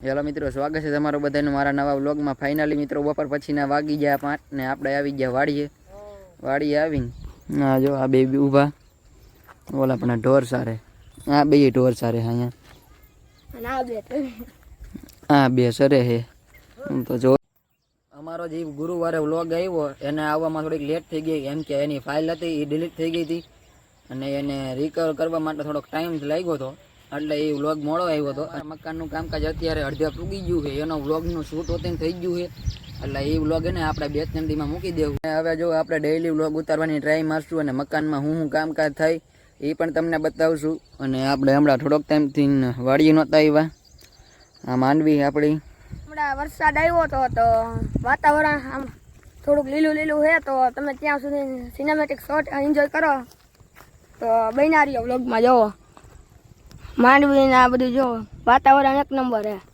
Hello મિત્રો સ્વાગત છે તમારું બધાનું મારા નવા વ્લોગમાં. ફાઇનલી મિત્રો બપોર પછીના વાગી ગયા પાંચ ને આપણે આવી ગયા વાડીએ. વાડીએ આવીને હા જો આ બે ઊભા. ઓલા પણ ઢોર સારે. આ બે ઢોર સારે અહીંયા. હા બે સરે હે હું તો જો અમારો જે ગુરુવારે વ્લોગ આવ્યો એને આવવામાં થોડીક લેટ થઈ ગઈ એમ કે એની ફાઇલ હતી એ ડિલીટ થઈ ગઈ હતી. અને એને રિકવર કરવા માટે થોડોક ટાઈમ લાગ્યો હતો. એટલે એ વ્લોગ મોડો આવ્યો હતો. મકાનનું કામકાજ અત્યારે અડધે પૂગી ગયું છે. એનો વ્લોગનું શૂટ હોતે થઈ ગયું છે. એટલે એ વ્લોગ એને આપણે બે ત્રણ દીમાં મૂકી દેવું. હવે જો આપણે ડેઈલી વ્લોગ ઉતારવાની ટ્રાય મારશું અને મકાનમાં હું હું કામકાજ થાય, એ પણ તમને બતાવશું. અને આપણે હમણાં થોડોક ટાઈમથી વાડીએ નહોતા આવ્યા. આ માંડવી આપણી. હમણાં વરસાદ આવ્યો હતો તો વાતાવરણ આમ થોડુંક લીલું લીલું છે તો તમે ત્યાં સુધી સિનેમેટિક શોટ એન્જોય કરો. તો બૈનારીઓ વ્લોગમાં જોવો. માંડવી ને આ બધું જો વાતાવરણ એક નંબર છે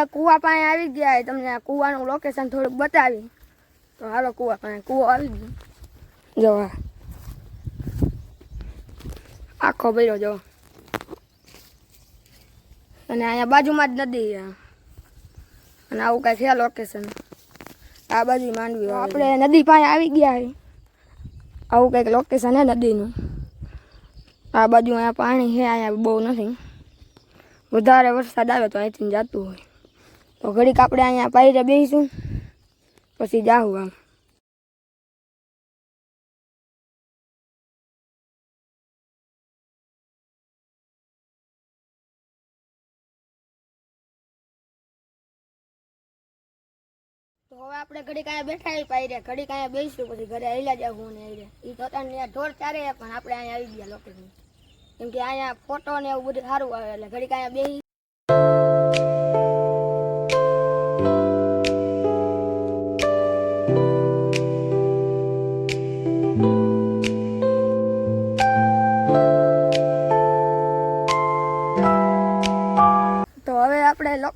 આપણે કુવા પાસે આવી ગયા. તમને આ કુવાનું લોકેશન થોડુંક બતાવી. તો હાલો કુવા પાસે કુવો આવી ગયો. જો આ. આખો ભર્યો જો. અને અહીંયા બાજુમાં જ નદી છે. અને આવું કાંઈ છે લોકેશન આ બાજુ માંડવી આપણે નદી પાસે આવી ગયા આવું કંઈક લોકેશન છે નદીનું. આ બાજુ અહીંયા પાણી છે અહીંયા બહુ નથી. વધારે વરસાદ આવે તો અહીંથી જતું હોય. તો ઘડીક આપણે અહીંયા પાયરે બેસીશું પછી જાઉં આમ. તો હવે આપણે ઘડીક અહીંયા બેઠા પાઈ પાયરે, ઘડીક અહીંયા બેસીશું પછી ઘરે આવેલા જાવું ને આવીને એ તો ત્યાં ઢોર ચારે પણ આપણે અહીંયા આવી ગયા લોકેશન કેમ કે અહીંયા ફોટો ને એવું બધું સારું આવે, એટલે ઘડીક અહીંયા બેસી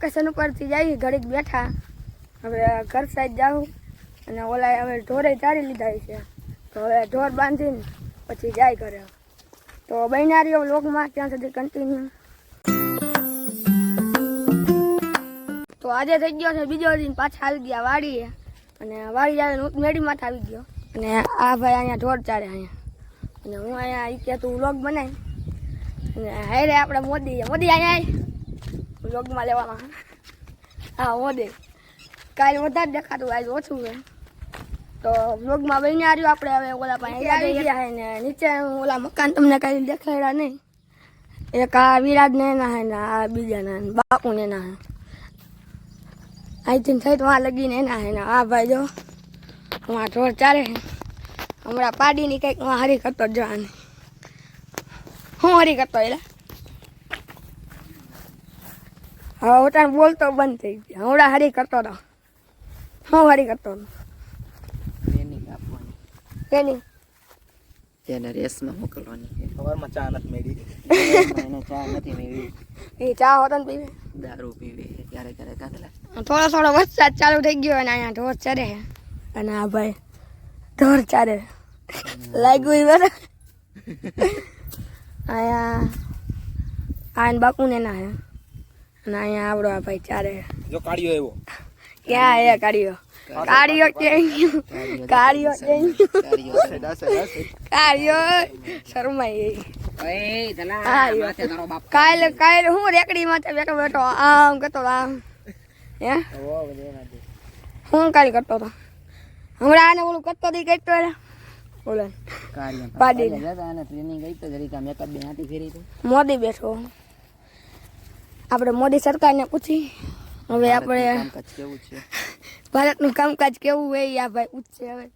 લોકેશન ઉપરથી જઈએ ઘડીક બેઠા. હવે ઘર સાઈડ જાઉં અને ઓલા હવે ઢોરે ચારી લીધા છે. તો હવે ઢોર બાંધીને પછી જાય ઘરે. તો બહેનારીઓ વ્લોગમાં, ત્યાં સુધી કન્ટિન્યુ તો આજે થઈ ગયો છે બીજો દિન, પાછા આવી ગયા વાડીએ. અને વાડી આવે હું મેડીમાંથી આવી ગયો. અને આ ભાઈ અહીંયા ઢોર ચારે અહીંયા. અને હું અહીંયા ઈ કે તું વ્લોગ બનાય અને હારે આપણે મોદી મોદી અહીંયા. વ્લોગમાં લેવામાં હા મોદી કાલે વધારે દેખાતું આજ ઓછું છે તો વ્લોગમાં બની આવ્યું આપણે હવે ઓલા પાસે. આવી ગયા ને નીચે ઓલા મકાન તમને કાંઈ દેખાડ્યા નહીં. એક આ વિરાજ ને એના હે ને આ બીજાના હે ને ને હે અહીંથી થઈ તો આ લગીને એના હે ને આ ભાઈ જો હું ઢોર ચારે છે. હમણાં પાડીની કંઈક હું હરી કરતો જવાની. હું હારી કરતો એટલે હવે હું તને બોલતો બંધ થઈ ગયો. હમણાં હારી કરતો હતો હું હારી કરતો હતો ટ્રેનિંગ આપવાની. ટ્રેનિંગ? તેને રેસમાં મોકલવાની. સવારમાં ચા નથી મેળી. એને ચા નથી મેળવી એ ચા હોતો ને પીવે? દારૂ પીવે. ક્યારે ક્યારે કાંદલા થોડો થોડો વરસાદ ચાલુ થઈ ગયો અને અહીંયા ઢોર ચરે. છે અને આ ભાઈ ઢોર ચારે. લાગ્યું એ બરાબર અહીંયા આ બાપુ ને ના હે અને અહીંયા આવડો આ ભાઈ ચારે. જો કાઢ્યો એવો ક્યાં આયા કાઢ્યો કાર્યો ક્યાં કાર્યો કાઢ્યો કાર્યો શરમાઈ કાલે કાલે હું રેકડી માથે બેઠો બેઠો આમ કરતો આમ. હે? હું કાલ કરતો હતો? હમણાં આને ઓલું કરતો હતી કરતો ટ્રેનિંગ ગઈ તો બે હાથી ફેરી મોદી બેઠો. આપણે મોદી સરકારને પૂછી. હવે આપણે ભારતનું કામકાજ કેવું હોય આ ભાઈ પૂછશે હવે.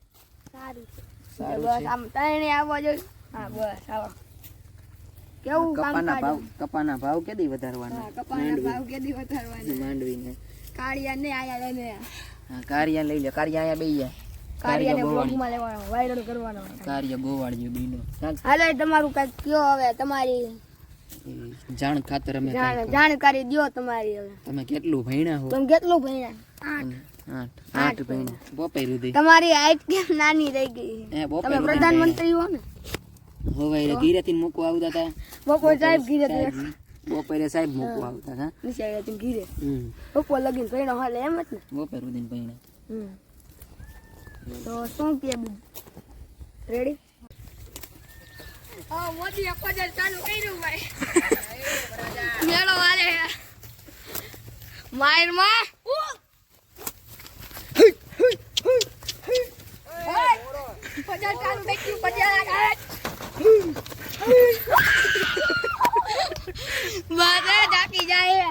સારું સારું બસ આમ ત્રણે આવવા જોઈએ. હા બસ આવો. કેવું કપાના ભાવ કપાના ભાવ કેદી વધારવાના? કપાના ભાવ કેદી વધારવાના? માંડવીને. કાળિયા ને આયા લઈને હા લઈ લે. કારિયા આયા બેહી જાય ગોવાળી. બ્લોગમાં લેવાનો વાયરલ કરવાનો. કાર્ય ગોવાળિયો બીનો. હાલો તમારું કંઈક કયો હવે તમારી જાણ ખાતર અમે જાણ દ્યો તમારી હવે. તમે કેટલું ભણ્યા હો? તમે કેટલું ભણ્યા? આઠ. આઠ. ભણ્યા. બપોર સુધી. તમારી હાઈટ કેમ નાની રહી ગઈ? તમે પ્રધાનમંત્રી હો ને. હવે ગીરેતી મૂકવા આવતા હતા બપોર સાહેબ ગીરેતી બપોરે સાહેબ મૂકવા આવતા હતા નિશાળે તું ગીરે બપોર લગીન ભણ્યો હાલે એમ જ ને? બપોર સુધી ભણ્યા. તો શું કે રેડી હા મોદી અપોજર ચાલુ કર્યું ભાઈ. મેળો વાલે માયરમાં. પચાસ ચાલુ પચાસ મારે જાય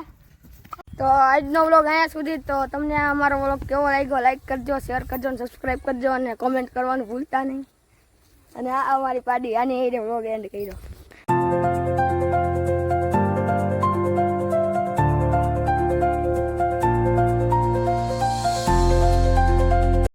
તો આજનો વ્લોગ અહીંયા સુધી તો તમને અમારો વ્લોગ કેવો લાગ્યો લાઈક કરજો શેર કરજો અને સબસ્ક્રાઈબ કરજો અને કોમેન્ટ કરવાનું ભૂલતા નહીં. અને આ અમારી પાડી આની એ વ્લોગ એન્ડ કર્યો.